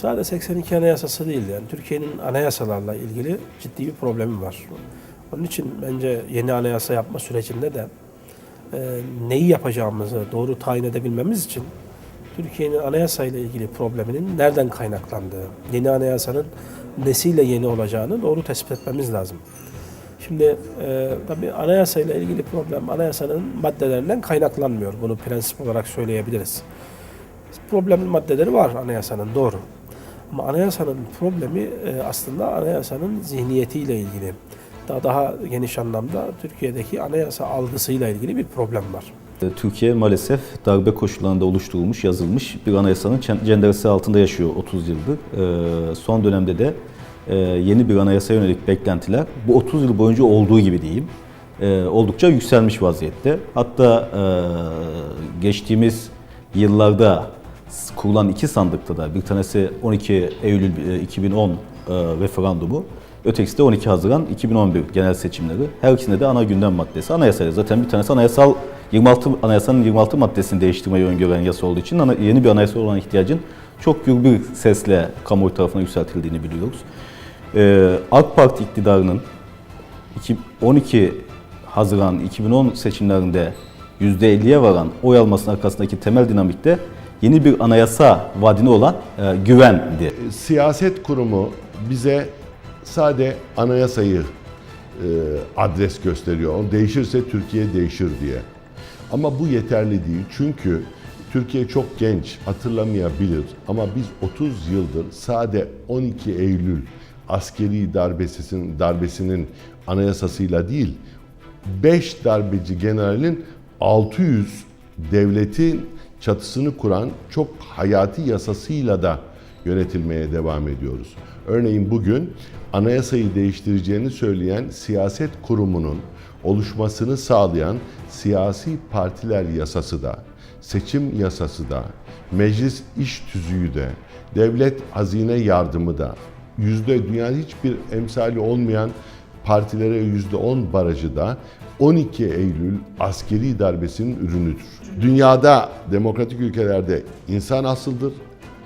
Sadece 82 Anayasası değil yani Türkiye'nin anayasalarla ilgili ciddi bir problemi var. Onun için bence yeni anayasa yapma sürecinde de e, neyi yapacağımızı doğru tayin edebilmemiz için Türkiye'nin anayasayla ilgili probleminin nereden kaynaklandığı, yeni anayasanın nesiyle yeni olacağını doğru tespit etmemiz lazım. Şimdi e, tabii anayasayla ilgili problem anayasanın maddelerinden kaynaklanmıyor. Bunu prensip olarak söyleyebiliriz. Problemli maddeleri var anayasanın doğru. Ama anayasanın problemi e, aslında anayasanın zihniyetiyle ilgili. Daha daha geniş anlamda Türkiye'deki anayasa algısıyla ilgili bir problem var. Türkiye maalesef darbe koşullarında oluşturulmuş, yazılmış bir anayasanın cenderesi altında yaşıyor 30 yıldır. Ee, Son dönemde de e, yeni bir anayasa yönelik beklentiler bu 30 yıl boyunca olduğu gibi diyeyim e, oldukça yükselmiş vaziyette. Hatta e, geçtiğimiz yıllarda kurulan iki sandıkta da bir tanesi 12 Eylül e, 2010 e, referandumu, ötekisi de 12 Haziran 2011 genel seçimleri. Her ikisinde de ana gündem maddesi anayasaydı. Zaten bir tanesi anayasal 26 anayasanın 26 maddesini değiştirmeyi öngören yasa olduğu için yeni bir anayasa olan ihtiyacın çok gür bir sesle kamuoyu tarafından yükseltildiğini biliyoruz. Ee, AK Parti iktidarının iki- 12 Haziran 2010 seçimlerinde %50'ye varan oy almasının arkasındaki temel dinamikte yeni bir anayasa vaadine olan e, güvendi. Siyaset kurumu bize sade anayasayı e, adres gösteriyor. Değişirse Türkiye değişir diye. Ama bu yeterli değil. Çünkü Türkiye çok genç, hatırlamayabilir. Ama biz 30 yıldır sade 12 Eylül askeri darbesinin, darbesinin anayasasıyla değil, 5 darbeci generalin 600 devletin çatısını kuran çok hayati yasasıyla da yönetilmeye devam ediyoruz. Örneğin bugün anayasayı değiştireceğini söyleyen siyaset kurumunun oluşmasını sağlayan siyasi partiler yasası da, seçim yasası da, meclis iş tüzüğü de, devlet hazine yardımı da, yüzde dünyanın hiçbir emsali olmayan partilere yüzde on barajı da 12 Eylül askeri darbesinin ürünüdür. Dünyada demokratik ülkelerde insan asıldır,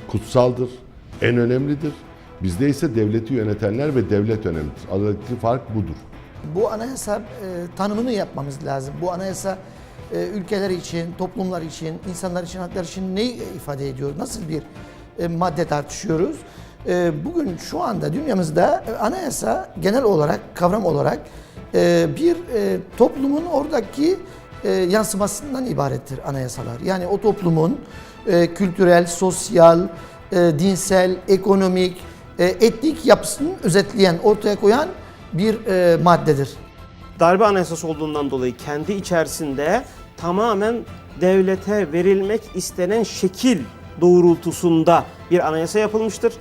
kutsaldır, en önemlidir. Bizde ise devleti yönetenler ve devlet önemlidir. Aradaki fark budur. Bu anayasa e, tanımını yapmamız lazım. Bu anayasa e, ülkeler için, toplumlar için, insanlar için, haklar için ne ifade ediyor? Nasıl bir e, madde tartışıyoruz? E, bugün şu anda dünyamızda e, anayasa genel olarak, kavram olarak e, bir e, toplumun oradaki e, yansımasından ibarettir anayasalar. Yani o toplumun e, kültürel, sosyal, dinsel, ekonomik, etnik yapısını özetleyen, ortaya koyan bir maddedir. darbe anayasası olduğundan dolayı kendi içerisinde tamamen devlete verilmek istenen şekil doğrultusunda bir anayasa yapılmıştır.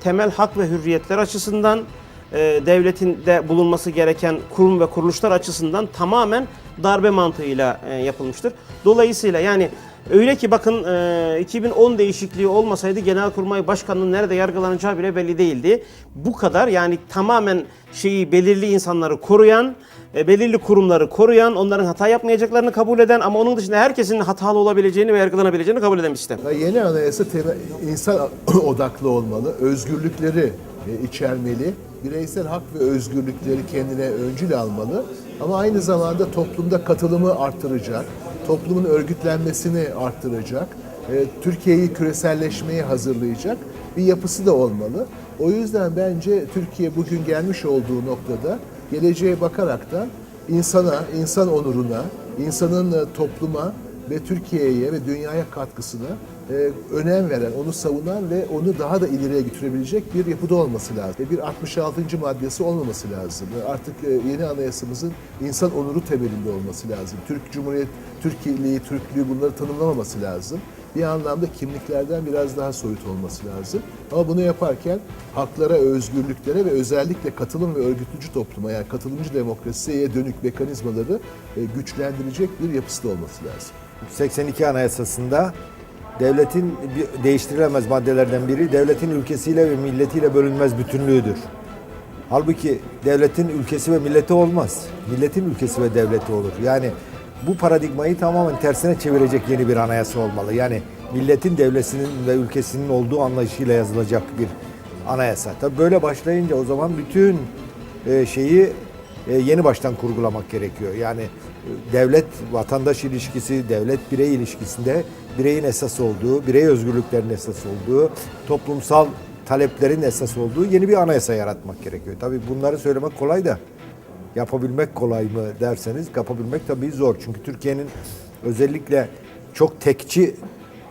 Temel hak ve hürriyetler açısından e, devletin de bulunması gereken kurum ve kuruluşlar açısından tamamen darbe mantığıyla e, yapılmıştır. Dolayısıyla yani öyle ki bakın e, 2010 değişikliği olmasaydı Genelkurmay Başkanı'nın nerede yargılanacağı bile belli değildi. Bu kadar yani tamamen şeyi belirli insanları koruyan, e, belirli kurumları koruyan, onların hata yapmayacaklarını kabul eden ama onun dışında herkesin hatalı olabileceğini ve yargılanabileceğini kabul eden bir sistem. Yeni anayasa insan odaklı olmalı, özgürlükleri e, içermeli, bireysel hak ve özgürlükleri kendine öncül almalı ama aynı zamanda toplumda katılımı arttıracak, toplumun örgütlenmesini arttıracak, e, Türkiye'yi küreselleşmeye hazırlayacak bir yapısı da olmalı. O yüzden bence Türkiye bugün gelmiş olduğu noktada geleceğe bakaraktan insana, insan onuruna, insanın e, topluma ve Türkiye'ye ve dünyaya katkısına e, önem veren, onu savunan ve onu daha da ileriye götürebilecek bir yapıda olması lazım. Ve bir 66. maddesi olmaması lazım. E, Artık e, yeni anayasamızın insan onuru temelinde olması lazım. Türk Cumhuriyet, Türkiye'liği, Türklüğü bunları tanımlamaması lazım. Bir anlamda kimliklerden biraz daha soyut olması lazım. Ama bunu yaparken haklara, özgürlüklere ve özellikle katılım ve örgütlücü topluma yani katılımcı demokrasiye dönük mekanizmaları e, güçlendirecek bir yapısı da olması lazım. 82 Anayasası'nda devletin değiştirilemez maddelerden biri devletin ülkesiyle ve milletiyle bölünmez bütünlüğüdür. Halbuki devletin ülkesi ve milleti olmaz. Milletin ülkesi ve devleti olur. Yani bu paradigmayı tamamen tersine çevirecek yeni bir anayasa olmalı. Yani milletin, devletinin ve ülkesinin olduğu anlayışıyla yazılacak bir anayasa. Tabii böyle başlayınca o zaman bütün e, şeyi yeni baştan kurgulamak gerekiyor. Yani e, devlet vatandaş ilişkisi, devlet birey ilişkisinde bireyin esas olduğu, birey özgürlüklerinin esas olduğu, toplumsal taleplerin esas olduğu yeni bir anayasa yaratmak gerekiyor. Tabii bunları söylemek kolay da yapabilmek kolay mı derseniz yapabilmek tabii zor. Çünkü Türkiye'nin özellikle çok tekçi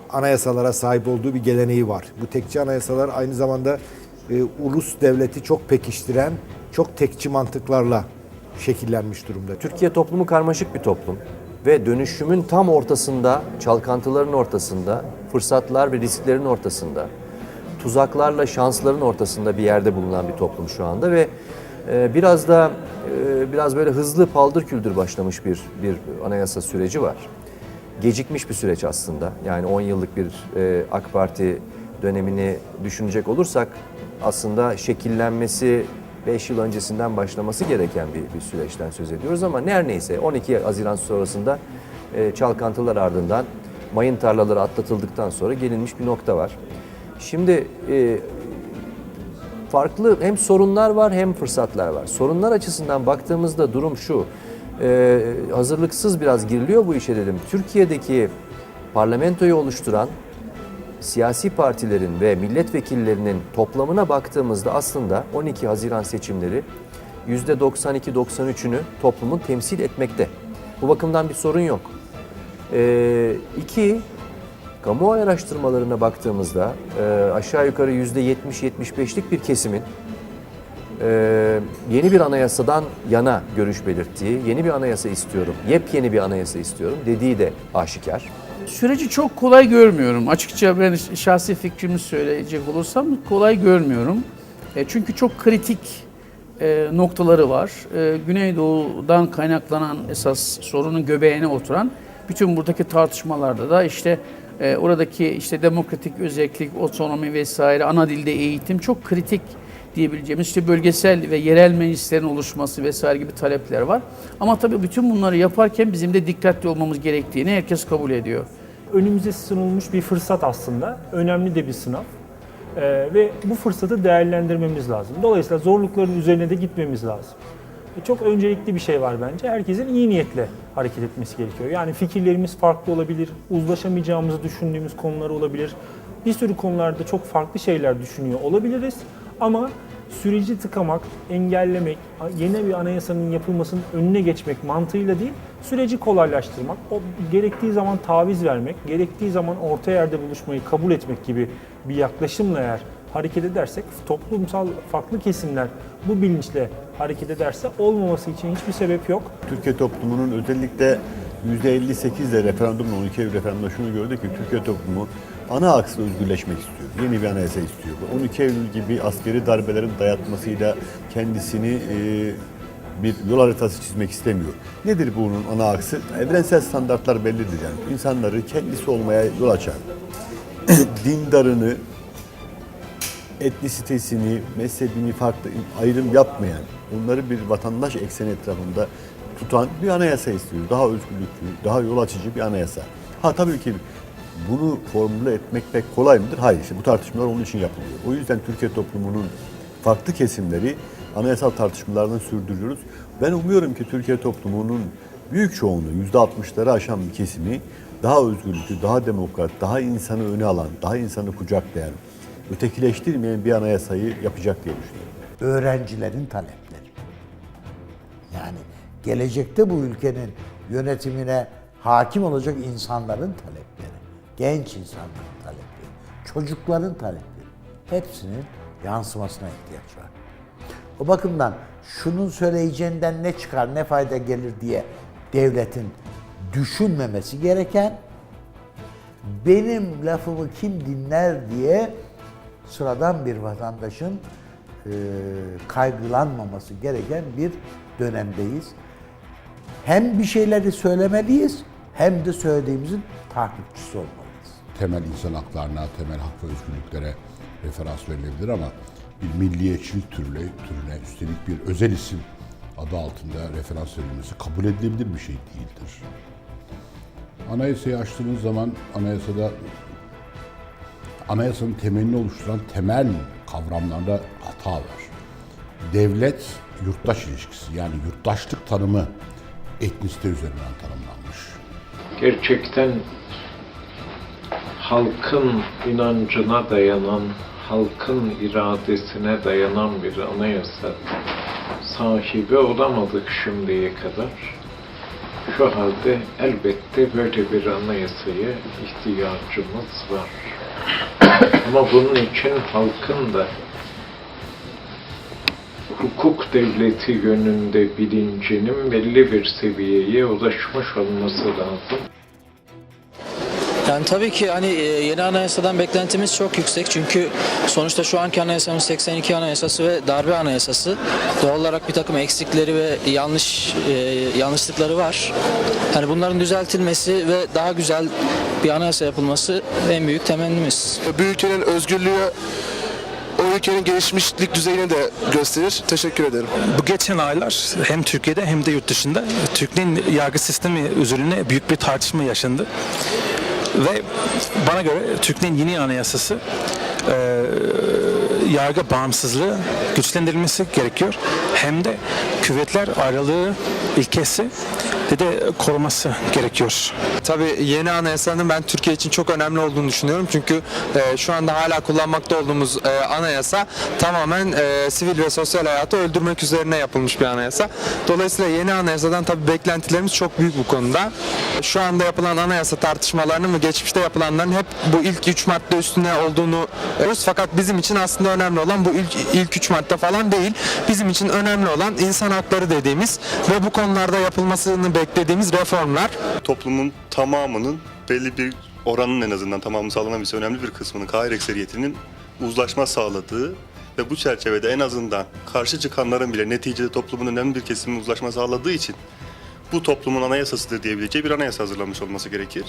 anayasalara sahip olduğu bir geleneği var. Bu tekçi anayasalar aynı zamanda e, ulus devleti çok pekiştiren, çok tekçi mantıklarla şekillenmiş durumda. Türkiye toplumu karmaşık bir toplum ve dönüşümün tam ortasında, çalkantıların ortasında, fırsatlar ve risklerin ortasında, tuzaklarla şansların ortasında bir yerde bulunan bir toplum şu anda ve e, biraz da e, biraz böyle hızlı paldır küldür başlamış bir bir anayasa süreci var. Gecikmiş bir süreç aslında. Yani 10 yıllık bir e, AK Parti dönemini düşünecek olursak aslında şekillenmesi 5 yıl öncesinden başlaması gereken bir, bir süreçten söz ediyoruz ama her neyse 12 Haziran sonrasında e, çalkantılar ardından mayın tarlaları atlatıldıktan sonra gelinmiş bir nokta var. Şimdi e, farklı hem sorunlar var hem fırsatlar var. Sorunlar açısından baktığımızda durum şu. e, hazırlıksız biraz giriliyor bu işe dedim. Türkiye'deki parlamentoyu oluşturan siyasi partilerin ve milletvekillerinin toplamına baktığımızda aslında 12 Haziran seçimleri %92-93'ünü toplumun temsil etmekte. Bu bakımdan bir sorun yok. Ee, iki, kamuoyu araştırmalarına baktığımızda e, aşağı yukarı %70-75'lik bir kesimin e, yeni bir anayasadan yana görüş belirttiği, yeni bir anayasa istiyorum, yepyeni bir anayasa istiyorum dediği de aşikar. Süreci çok kolay görmüyorum. Açıkça ben şahsi fikrimi söyleyecek olursam kolay görmüyorum. E, çünkü çok kritik e, noktaları var. E, Güneydoğu'dan kaynaklanan esas sorunun göbeğine oturan bütün buradaki tartışmalarda da işte e, oradaki işte demokratik özellik, otonomi vesaire, ana dilde eğitim çok kritik diyebileceğimiz işte bölgesel ve yerel meclislerin oluşması vesaire gibi talepler var. Ama tabii bütün bunları yaparken bizim de dikkatli olmamız gerektiğini herkes kabul ediyor. önümüze sunulmuş bir fırsat aslında. Önemli de bir sınav. Ee, ve bu fırsatı değerlendirmemiz lazım. Dolayısıyla zorlukların üzerine de gitmemiz lazım. E, çok öncelikli bir şey var bence. Herkesin iyi niyetle hareket etmesi gerekiyor. Yani fikirlerimiz farklı olabilir, uzlaşamayacağımızı düşündüğümüz konular olabilir. Bir sürü konularda çok farklı şeyler düşünüyor olabiliriz. Ama süreci tıkamak, engellemek, yeni bir anayasanın yapılmasının önüne geçmek mantığıyla değil, süreci kolaylaştırmak, o gerektiği zaman taviz vermek, gerektiği zaman orta yerde buluşmayı kabul etmek gibi bir yaklaşımla eğer hareket edersek, toplumsal farklı kesimler bu bilinçle hareket ederse olmaması için hiçbir sebep yok. Türkiye toplumunun özellikle %58 ile referandumla 12 Eylül referandumda şunu gördük ki Türkiye toplumu ana aksla özgürleşmek istiyor. Yeni bir anayasa istiyor. Ve 12 Eylül gibi askeri darbelerin dayatmasıyla kendisini e, bir yol haritası çizmek istemiyor. Nedir bunun ana aksı? Evrensel standartlar bellidir yani. İnsanları kendisi olmaya yol açar. Dindarını, etnisitesini, mezhebini farklı ayrım yapmayan, onları bir vatandaş ekseni etrafında tutan bir anayasa istiyor. Daha özgürlüklü, daha yol açıcı bir anayasa. Ha tabii ki bunu formüle etmek pek kolay mıdır? Hayır. İşte bu tartışmalar onun için yapılıyor. O yüzden Türkiye toplumunun farklı kesimleri anayasal tartışmalarını sürdürüyoruz. Ben umuyorum ki Türkiye toplumunun büyük çoğunluğu, %60'ları aşan bir kesimi daha özgürlüklü, daha demokrat, daha insanı öne alan, daha insanı kucaklayan, ötekileştirmeyen bir anayasayı yapacak diye düşünüyorum. öğrencilerin talepleri. Yani gelecekte bu ülkenin yönetimine hakim olacak insanların talepleri, genç insanların talepleri, çocukların talepleri hepsinin yansımasına ihtiyaç var. O bakımdan şunun söyleyeceğinden ne çıkar, ne fayda gelir diye devletin düşünmemesi gereken benim lafımı kim dinler diye sıradan bir vatandaşın e, kaygılanmaması gereken bir dönemdeyiz. Hem bir şeyleri söylemeliyiz hem de söylediğimizin takipçisi olmalıyız. Temel insan haklarına, temel hak ve özgürlüklere referans verilebilir ama bir milliyetçilik türüne, türüne üstelik bir özel isim adı altında referans verilmesi kabul edilebilir bir şey değildir. Anayasayı açtığınız zaman anayasada anayasanın temelini oluşturan temel kavramlarda hata var. Devlet yurttaş ilişkisi yani yurttaşlık tanımı etnisite üzerinden tanımlanmış. gerçekten halkın inancına dayanan, halkın iradesine dayanan bir anayasa sahibi olamadık şimdiye kadar. Şu halde elbette böyle bir anayasaya ihtiyacımız var. Ama bunun için halkın da hukuk devleti yönünde bilincinin belli bir seviyeye ulaşmış olması lazım. Yani tabii ki hani e, yeni anayasadan beklentimiz çok yüksek. Çünkü sonuçta şu anki anayasamız 82 anayasası ve darbe anayasası. Doğal olarak bir takım eksikleri ve yanlış e, yanlışlıkları var. Hani bunların düzeltilmesi ve daha güzel bir anayasa yapılması en büyük temennimiz. Bu ülkenin özgürlüğü o ülkenin gelişmişlik düzeyini de gösterir. Teşekkür ederim. Bu geçen aylar hem Türkiye'de hem de yurt dışında Türklerin yargı sistemi üzerine büyük bir tartışma yaşandı. Ve bana göre Türklerin yeni anayasası e, yargı bağımsızlığı güçlendirilmesi gerekiyor. Hem de kuvvetler aralığı ilkesi de, de koruması gerekiyor. Tabii yeni anayasanın ben Türkiye için çok önemli olduğunu düşünüyorum. Çünkü e, şu anda hala kullanmakta olduğumuz e, anayasa tamamen e, sivil ve sosyal hayatı öldürmek üzerine yapılmış bir anayasa. Dolayısıyla yeni anayasadan tabii beklentilerimiz çok büyük bu konuda. Şu anda yapılan anayasa tartışmalarının ve geçmişte yapılanların hep bu ilk üç madde üstüne olduğunu görüyoruz. Fakat bizim için aslında önemli olan bu ilk, ilk üç madde falan değil. Bizim için önemli olan insan hakları dediğimiz ve bu konularda yapılmasını beklediğimiz reformlar. toplumun tamamının belli bir oranın en azından tamamı sağlanabilse önemli bir kısmının kahir ekseriyetinin uzlaşma sağladığı ve bu çerçevede en azından karşı çıkanların bile neticede toplumun önemli bir kesiminin uzlaşma sağladığı için bu toplumun anayasasıdır diyebileceği bir anayasa hazırlanmış olması gerekir.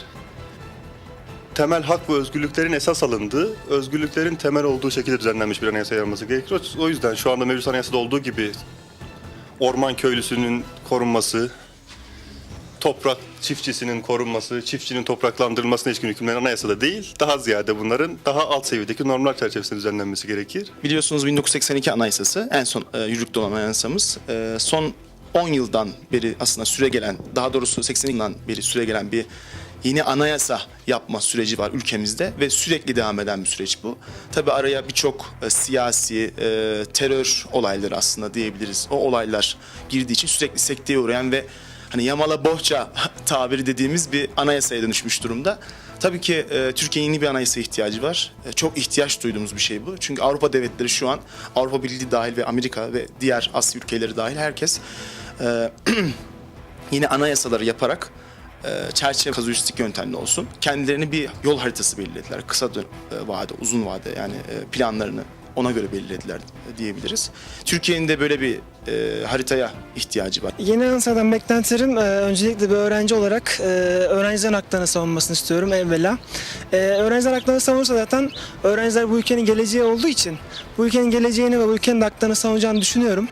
Temel hak ve özgürlüklerin esas alındığı, özgürlüklerin temel olduğu şekilde düzenlenmiş bir anayasa yapılması gerekir. O yüzden şu anda mevcut anayasada olduğu gibi orman köylüsünün korunması, toprak çiftçisinin korunması, çiftçinin topraklandırılmasına ilişkin hükümler anayasada değil, daha ziyade bunların daha alt seviyedeki normlar çerçevesinde düzenlenmesi gerekir. Biliyorsunuz 1982 Anayasası en son e, yürürlükte olan anayasamız. E, son 10 yıldan beri aslında süre gelen, daha doğrusu 80 yıldan beri süre gelen bir yeni anayasa yapma süreci var ülkemizde ve sürekli devam eden bir süreç bu. Tabii araya birçok e, siyasi, e, terör olayları aslında diyebiliriz. O olaylar girdiği için sürekli sekteye uğrayan ve hani yamala bohça tabiri dediğimiz bir anayasaya dönüşmüş durumda. Tabii ki e, Türkiye'nin yeni bir anayasa ihtiyacı var. E, çok ihtiyaç duyduğumuz bir şey bu. Çünkü Avrupa devletleri şu an Avrupa Birliği dahil ve Amerika ve diğer Asya ülkeleri dahil herkes e, yeni anayasaları yaparak e, çerçeve kazuistik yöntemli olsun. Kendilerini bir yol haritası belirlediler. Kısa e, vade, uzun vade yani e, planlarını ona göre belirlediler diyebiliriz. Türkiye'nin de böyle bir e, haritaya ihtiyacı var. Yeni anayasadan beklentilerim e, öncelikle bir öğrenci olarak e, öğrencilerin haklarını savunmasını istiyorum evvela. E, öğrenciler haklarını savunursa zaten öğrenciler bu ülkenin geleceği olduğu için bu ülkenin geleceğini ve bu ülkenin haklarını savunacağını düşünüyorum.